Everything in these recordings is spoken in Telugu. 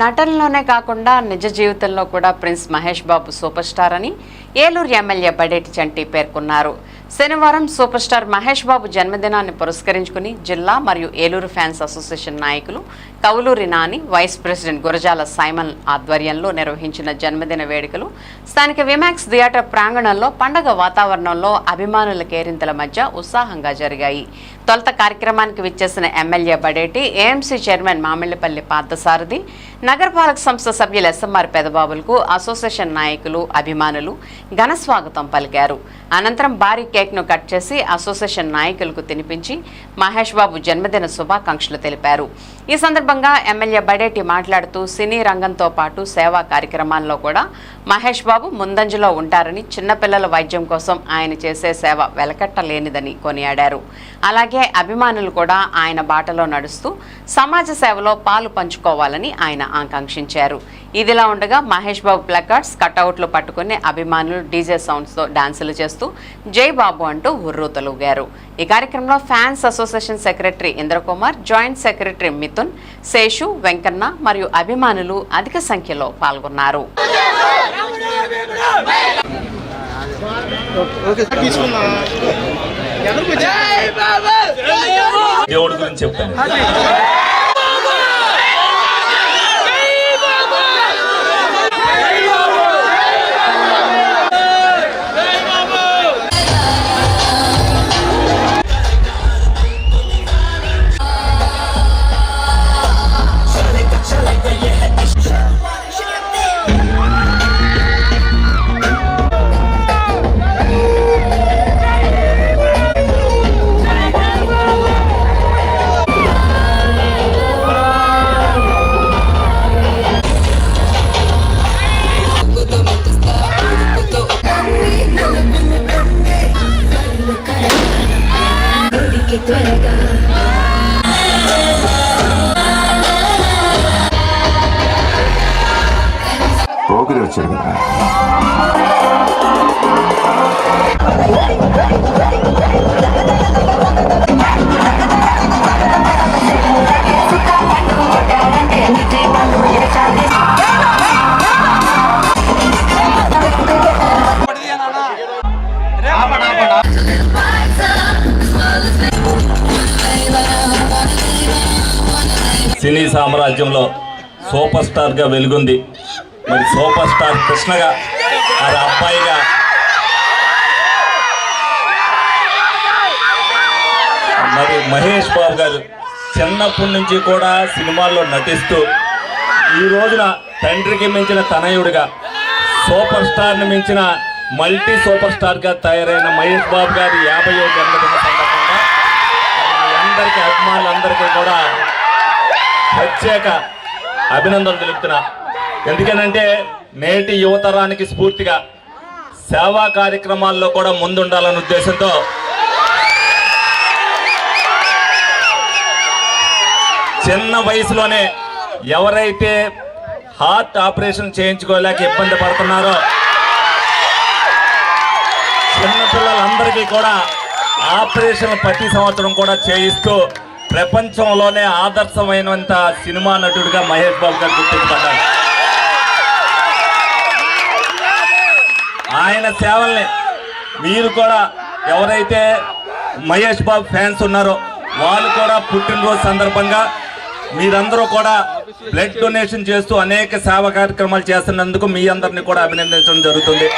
నటనలోనే కాకుండా నిజ జీవితంలో కూడా prince Mahesh Babu super star అని ఏలూరు ఎమ్మెల్యే బడేటి చంటి పేర్కొన్నారు. శనివారం సూపర్ స్టార్ మహేష్ బాబు జన్మదినాన్ని పురస్కరించుకుని జిల్లా మరియు ఏలూరు ఫ్యాన్స్ అసోసియేషన్ నాయకులు Kauluri Nani vice president Gurajala Simon ఆధ్వర్యంలో నిర్వహించిన జన్మదిన వేడుకలు స్థానిక విమాక్స్ థియేటర్ ప్రాంగణంలో పండగ వాతావరణంలో అభిమానుల కేరింతల మధ్య ఉత్సాహంగా జరిగాయి. తొలత కార్యక్రమానికి విచ్చేసిన MLA Badeti AMC chairman Mamillapalli Parthasarathi నగరపాలక సంస్థ సభ్యులు ఎస్ఎంఆర్ పెదబాబులకు అసోసియేషన్ నాయకులు అభిమానులు ఘన స్వాగతం పలికారు. అనంతరం భారీ కేక్ను కట్ చేసి అసోసియేషన్ నాయకులకు తినిపించి మహేష్ బాబు జన్మదిన శుభాకాంక్షలు తెలిపారు. ఈ సందర్భంగా ఎమ్మెల్యే బడేటి మాట్లాడుతూ సినీ రంగంతో పాటు సేవా కార్యక్రమాల్లో కూడా మహేష్ బాబు ముందంజలో ఉంటారని చిన్నపిల్లల వైద్యం కోసం ఆయన చేసే సేవ వెలకట్టలేనిదని కొనియాడారు. అలాగే అభిమానులు కూడా ఆయన బాటలో నడుస్తూ సమాజ సేవలో పాలు పంచుకోవాలని ఆయన ఆకాంక్షించారు. ఇదిలా ఉండగా మహేష్ బాబు ప్లకార్డ్స్ కటౌట్లు పట్టుకుని అభిమానులు డీజే సౌండ్స్తో డాన్సులు చేస్తూ జై బాబు అంటూ ఉర్రూతలుగారు ఈ కార్యక్రమంలో fans association secretary Indrakumar joint secretary Mithun Seshu Venkanna మరియు అభిమానులు అధిక సంఖ్యలో పాల్గొన్నారు. దేవుడి గురించి చెప్తాను పోకిరి వచ్చాడు కదా. సినీ సామ్రాజ్యంలో సూపర్ స్టార్గా వెలుగుంది. మరి సూపర్ స్టార్ కృష్ణగా అది అబ్బాయిగా. మరి మహేష్ బాబు గారు చిన్నప్పటి నుంచి కూడా సినిమాల్లో నటిస్తూ ఈ రోజున తండ్రికి మించిన తనయుడిగా సూపర్ స్టార్ని మించిన మల్టీ సూపర్ స్టార్గా తయారైన మహేష్ బాబు గారి యాభై జన్మదిన సందర్భంగా అందరికీ అభిమానులందరికీ కూడా ప్రత్యేక అభినందనలు తెలుపుతున్నా. ఎందుకనంటే నేటి యువతరానికి స్ఫూర్తిగా సేవా కార్యక్రమాల్లో కూడా ముందుండాలనే ఉద్దేశంతో చిన్న వయసులోనే ఎవరైతే హార్ట్ ఆపరేషన్ చేయించుకోలేక ఇబ్బంది పడుతున్నారో చిన్నపిల్లలందరికీ కూడా ఆపరేషన్ ప్రతి సంవత్సరం కూడా చేయిస్తూ ప్రపంచంలోనే ఆదర్శమైనంత సినిమా నటుడిగా మహేష్ బాబు గారు గుర్తింపబడ్డారు. ఆయన సేవల్ని మీరు కూడా ఎవరైతే మహేష్ బాబు ఫ్యాన్స్ ఉన్నారో వాళ్ళు కూడా పుట్టినరోజు సందర్భంగా మీరందరూ కూడా బ్లడ్ డొనేషన్ చేస్తూ అనేక సేవా కార్యక్రమాలు చేస్తున్నందుకు మీ అందరిని కూడా అభినందించడం జరుగుతుంది.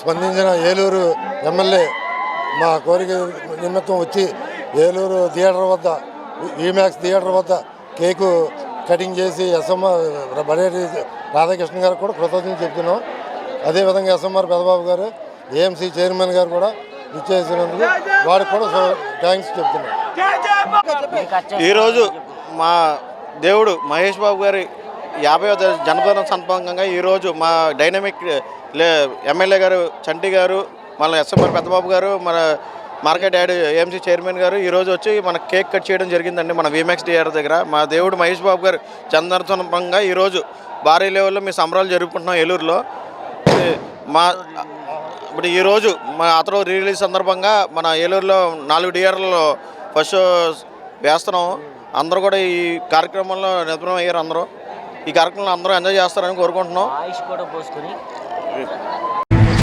స్పందించిన ఏలూరు ఎమ్మెల్యే మా కోరిక నిమిత్తం వచ్చి ఏలూరు థియేటర్ వద్ద ఈమాక్స్ థియేటర్ వద్ద కేకు కటింగ్ చేసి ఎస్ఎంఆర్ బడేటి రాధాకృష్ణ గారికి కూడా కృతజ్ఞతలు చెప్తున్నాం. అదేవిధంగా ఎస్ఎంఆర్ పెదబాబు గారు ఏఎంసీ చైర్మన్ గారు కూడా ఇచ్చేసినందుకు వారికి కూడా థ్యాంక్స్ చెప్తున్నాం. ఈరోజు మా దేవుడు మహేష్ బాబు గారి యాభై జన్మదిన సందర్భంగా ఈరోజు మా డైనమిక్ లే ఎమ్మెల్యే గారు చంటి గారు మన ఎస్ఎంఆర్ పెద్దబాబు గారు మన మార్కెట్ యాడ్ ఏఎంసీ చైర్మన్ గారు ఈరోజు వచ్చి మన కేక్ కట్ చేయడం జరిగిందండి మన విమెక్స్ థియేటర్ దగ్గర. మా దేవుడు మహేష్ బాబు గారు జన్మదిన సందర్భంగా ఈరోజు భారీ లెవెల్లో మీ సంబరాలు జరుపుకుంటున్నాం ఏలూరులో. మా ఇప్పుడు ఈరోజు మా అతను రిలీజ్ సందర్భంగా మన ఏలూరులో నాలుగు డిఆర్లలో ఫస్ట్ వేస్తున్నాం. అందరూ కూడా ఈ కార్యక్రమంలో నిపుణం అయ్యారు అందరూ. ఈ కార్యక్రమంలో అందరూ ఎంజాయ్ చేస్తారని కోరుకుంటున్నాం. కూడా పోసుకొని.